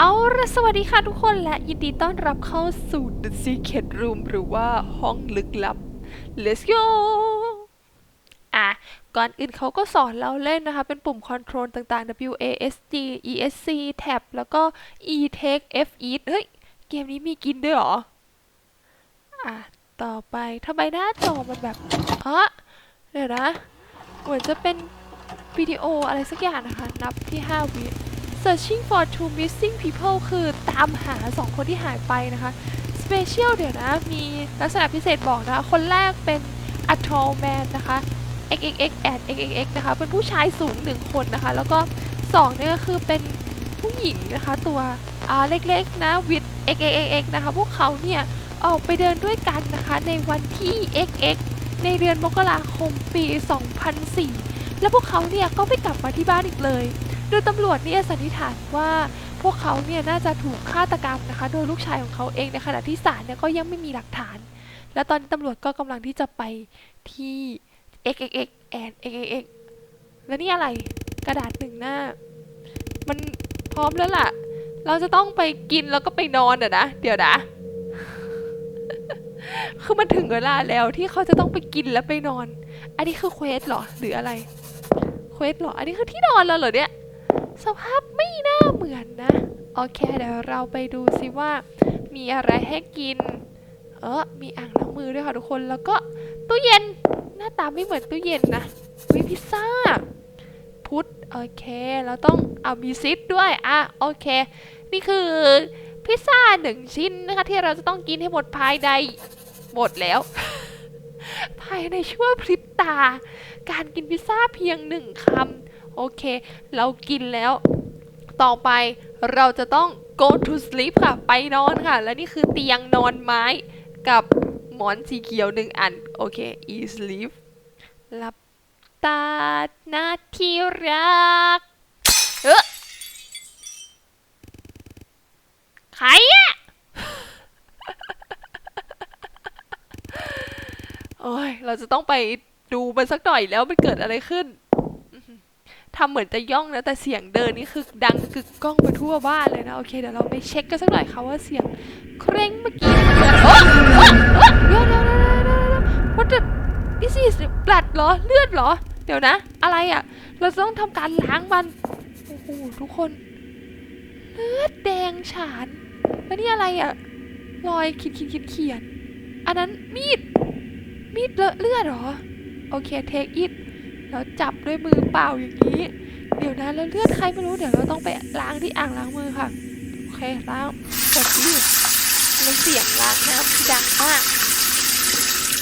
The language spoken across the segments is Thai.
เอาละสวัสดีค่ะทุกคนและยินดีต้อนรับเข้าสู่ The Secret Room หรือว่าห้องลึกลับ Let's go อะ ก่อนอื่นเขาก็สอนเราเล่นนะคะ เป็นปุ่มคอนโทรลต่างๆ W A S D E S C Tab แล้วก็ E Take F Eat เฮ้ย เกมนี้มีกินด้วยหรอ อะ ต่อไปทำไมหน้าจอมันแบบเฮ้เดี๋ยวนะ เหมือนจะเป็นวิดีโออะไรสักอย่างนะคะ นับที่ 5วิ searching for two missing people คือตามหา2คนที่หายไปนะคะ special เดี๋ยวนะ มีลักษณะพิเศษบอกนะคะ คนแรกเป็น a tall man นะคะ xxx and xxx นะคะ เป็นผู้ชายสูง1คนนะคะ แล้วก็2เนี่ยก็คือเป็นผู้หญิงนะคะ ตัวอ่าเล็กๆนะ with xxx นะคะ พวกเขาเนี่ย ออกไปเดินด้วยกันนะคะ ในวันที่ xx ในเดือนมกราคมปี 2004 แล้วพวกเขาเนี่ยก็ไม่กลับมาที่บ้านอีกเลย โดยตำรวจเนี่ยสันนิษฐานว่าพวกเขาเนี่ยน่าจะถูกฆาตกรรมนะคะ โดยลูกชายของเขาเองในขณะที่ศาลเนี่ยก็ยังไม่มีหลักฐาน และตอนนี้ตำรวจก็กำลังที่จะไปที่ xxx and xxx แล้วนี่อะไรกระดาษหนึ่งหน้า มันพร้อมแล้วล่ะ เราจะต้องไปกินแล้วก็ไปนอนอะนะ เดี๋ยวนะ คือมันถึงเวลาแล้วที่เขาจะต้องไปกินแล้วไปนอน อันนี้คือเควสเหรอหรืออะไร เควสเหรอ อันนี้คือที่นอนเราเหรอเนี่ย สภาพไม่น่าเหมือนนะ โอเคเดี๋ยวเราไปดูซิว่า มีอะไรให้กิน เออมีอ่างล้างมือด้วยค่ะทุกคน แล้วก็ตู้เย็น หน้าตาไม่เหมือนตู้เย็นนะมีพิซซ่า พุทโอเค เราต้องเอามีซิดด้วย อะ โอเค นี่คือ พิซซ่าหนึ่งชิ้นนะคะ ที่เราจะต้องกินให้หมดภายในหมดแล้ว ภายในชั่วพริบตา การกินพิซซ่าเพียงหนึ่งคำโอเค เรากินแล้ว ต่อไปเราจะต้อง go to sleep ค่ะ ไปนอนค่ะ และนี่คือเตียงนอนไม้กับหมอนสีเขียวหนึ่งอัน โอเค e sleep หลับตาหน้าที่รักเออ ใครอะโอ้ย เราจะต้องไปดูมันสักหน่อยแล้วมันเกิดอะไรขึ้น ทำเหมือนจะย่องนะแต่เสียงเดินนี่คือดังกึกก้องไปทั่วบ้านเลยนะ โอเคเดี๋ยวเราไปเช็คกันสักหน่อยค่ะว่าเสียงเคร่งเมื่อกี้เกิดโอ๊ยโอ๊ยโอ๊ยเดี๋ยวเดี๋ยวเดี๋ยวเดี๋ยวเดี๋ยว what the this is blood เหรอเลือดเหรอ เดี๋ยวนะ อะไรอะ เราจะต้องทำการล้างมัน โอ้โหทุกคน เลือดแดงฉาน แล้วนี่อะไรอะรอยขีดขีดขีดเขียนอันนั้นมีด มีดเลอะเลือดหรอ โอเคเทคอิทแล้วจับด้วยมือเปล่าอย่างนี้ เดี๋ยวนะแล้วเลือดใครไม่รู้เดี๋ยวเราต้องไปล้างที่อ่างล้างมือค่ะ โอเคล้างกดดิแล้วเสียงล้างน้ำที่ดังมาก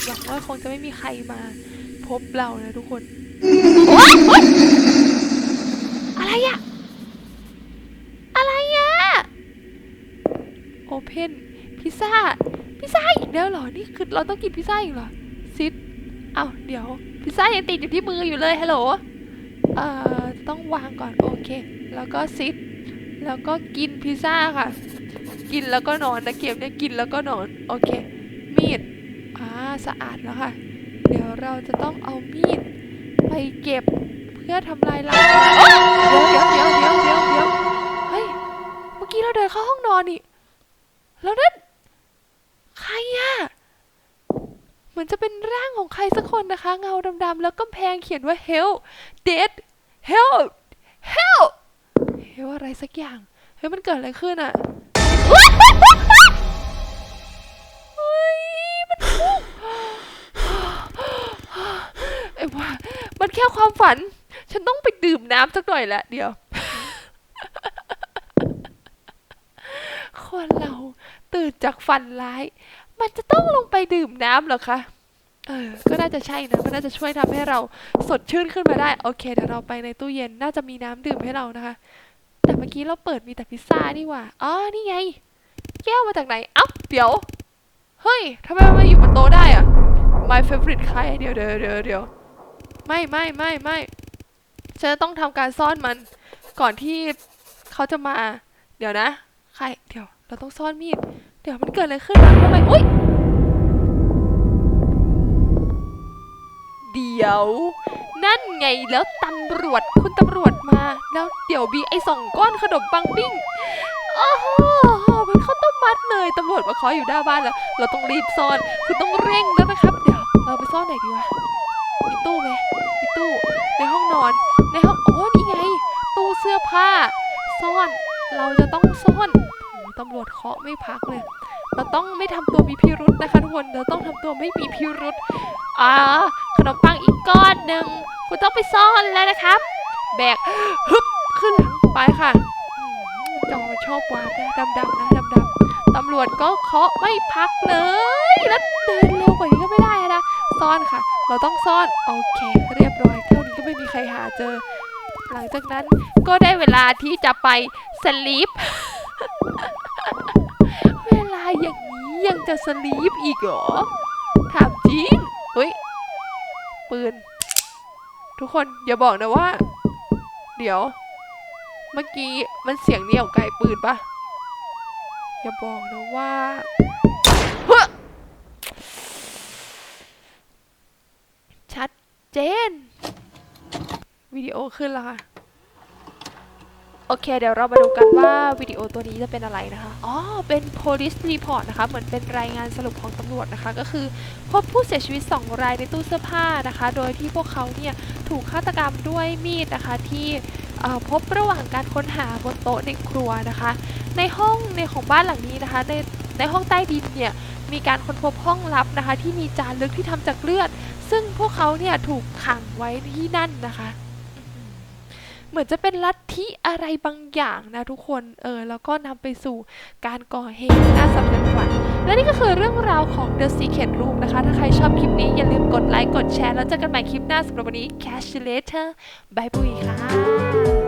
หวังว่าคงจะไม่มีใครมาพบเรานะทุกคนโอ๊ยโอ๊ยอะไรอะอะไรอะโอ เพนพิซซ่า พิซซ่าอีกแล้วเหรอ นี่คือเราต้องกินพิซซ่าอีกเหรอ ซิดเอ้าเดี๋ยว พิซซ่ายังติดอยู่ที่มืออยู่เลย ฮัลโหล เอ่อ ต้องวางก่อน โอเค แล้วก็ซิดแล้วก็กินพิซซ่าค่ะ กินแล้วก็นอนนะเกมเนี่ยกินแล้วก็นอน โอเค มีด อ่า สะอาดแล้วค่ะ เดี๋ยวเราจะต้องเอามีดไปเก็บเพื่อทำลายล้างเดี๋ยวเดี๋ยวเดี๋ยวเดี๋ยวเดี๋ยวเฮ้ย เมื่อกี้เราเดินเข้าห้องนอนนี่ แล้วนั่นใครอะเหมือนจะเป็นร่างของใครสักคนนะคะ เงาดำๆแล้วก็แพงเขียนว่า help dead help help เฮ้ยอะไรสักอย่างเฮ้ยมันเกิดอะไรขึ้นอะเฮ้ยมันพุ่งไอ้ว่ามันแค่ความฝัน ฉันต้องไปดื่มน้ำสักหน่อยละเดี๋ยวคนเราื่นจากฝันร้าย มันจะต้องลงไปดื่มน้ำเหรอคะ เออ ก็น่าจะใช่นะ มันน่าจะช่วยทำให้เราสดชื่นขึ้นมาได้ โอเค เดี๋ยวเราไปในตู้เย็น น่าจะมีน้ำดื่มให้เรานะคะ แต่เมื่อกี้เราเปิดมีแต่พิซซ่านี่หว่า อ๋อ นี่ไง แก้วมาจากไหนเอ้าเดี๋ยว เฮ้ยทำไมมันมาอยู่บนโต๊ะได้อะ my favorite ใครเดี๋ยวเดี๋ยวเดี๋ยวเดี๋ยวไม่ไม่ไม่ไม่ฉันจะต้องทำการซ่อนมันก่อนที่เขาจะมา เดี๋ยวนะ ใคร เดี๋ยว เราต้องซ่อนมีด ดี๋ยวมันเกิดอะไรขึ้นนะทำไมอุ้ยเดี๋ยว นั่นไงแล้วตำรวจคุณตำรวจมา แล้วเดี๋ยวมีไอสองก้อนขนมปังปิ้งโอ้โหเป็นข้าต้มมัดเลยตำรวจมาเคาะอยู่หน้าบ้านแล้ว เราต้องรีบซ่อนคือต้องเร่งแล้วนะครับ เดี๋ยวเราไปซ่อนไหนดีวะมีตู้ไหมมีตู้ ในห้องนอน ในห้องโอ้นี่ไง ตู้เสื้อผ้า ซ่อนเราจะต้องซ่อน ตำรวจเคาะไม่พักเลย เราต้องไม่ทำตัวมีพิรุษนะคะทุกคน เราต้องทำตัวไม่มีพิรุษอ่าขนมปังอีกก้อนหนึ่งคุณต้องไปซ่อนแล้วนะครับ แบกฮึบขึ้นหลังไปค่ะจอมันชอบวาบนะดำๆนะดำๆตำรวจก็เคาะไม่พักเลย แล้วเดินเร็วกว่านี้ก็ไม่ได้นะ ซ่อนค่ะ เราต้องซ่อน โอเค เรียบร้อยเท่านี้ก็ไม่มีใครหาเจอ หลังจากนั้นก็ได้เวลาที่จะไปสลีป ยังจะสลีปอีกเหรอ ถามจริง เฮ้ย ปืน ทุกคนอย่าบอกนะว่า เดี๋ยว เมื่อกี้มันเสียงเนี่ยวไกลปืนปะอย่าบอกนะว่าเฮ้ชัดเจน วิดีโอขึ้นแล้วค่ะ โอเค เดี๋ยวเรามาดูกันว่าวิดีโอตัวนี้จะเป็นอะไรนะคะ อ๋อ เป็น police report นะคะ เหมือนเป็นรายงานสรุปของตำรวจนะคะ ก็คือพบผู้เสียชีวิต 2 รายในตู้เสื้อผ้านะคะ โดยที่พวกเขาเนี่ยถูกฆาตกรรมด้วยมีดนะคะที่พบระหว่างการค้นหาบนโต๊ะในครัวนะคะ ในห้องในของบ้านหลังนี้นะคะ ในในห้องใต้ดินเนี่ยมีการค้นพบห้องลับนะคะ ที่มีจารึกที่ทำจากเลือด ซึ่งพวกเขาเนี่ยถูกขังไว้ที่นั่นนะคะ เหมือนจะเป็นลัทธิอะไรบางอย่างนะทุกคน เออ แล้วก็นำไปสู่การก่อเหตุน่าสะเทือนขวัญและนี่ก็คือเรื่องราวของ The Secret Room นะคะ ถ้าใครชอบคลิปนี้อย่าลืมกดไลค์ กดแชร์ แล้วเจอกันใหม่คลิปหน้าสำหรับวันนี้ Catch you later บายบุยค่ะ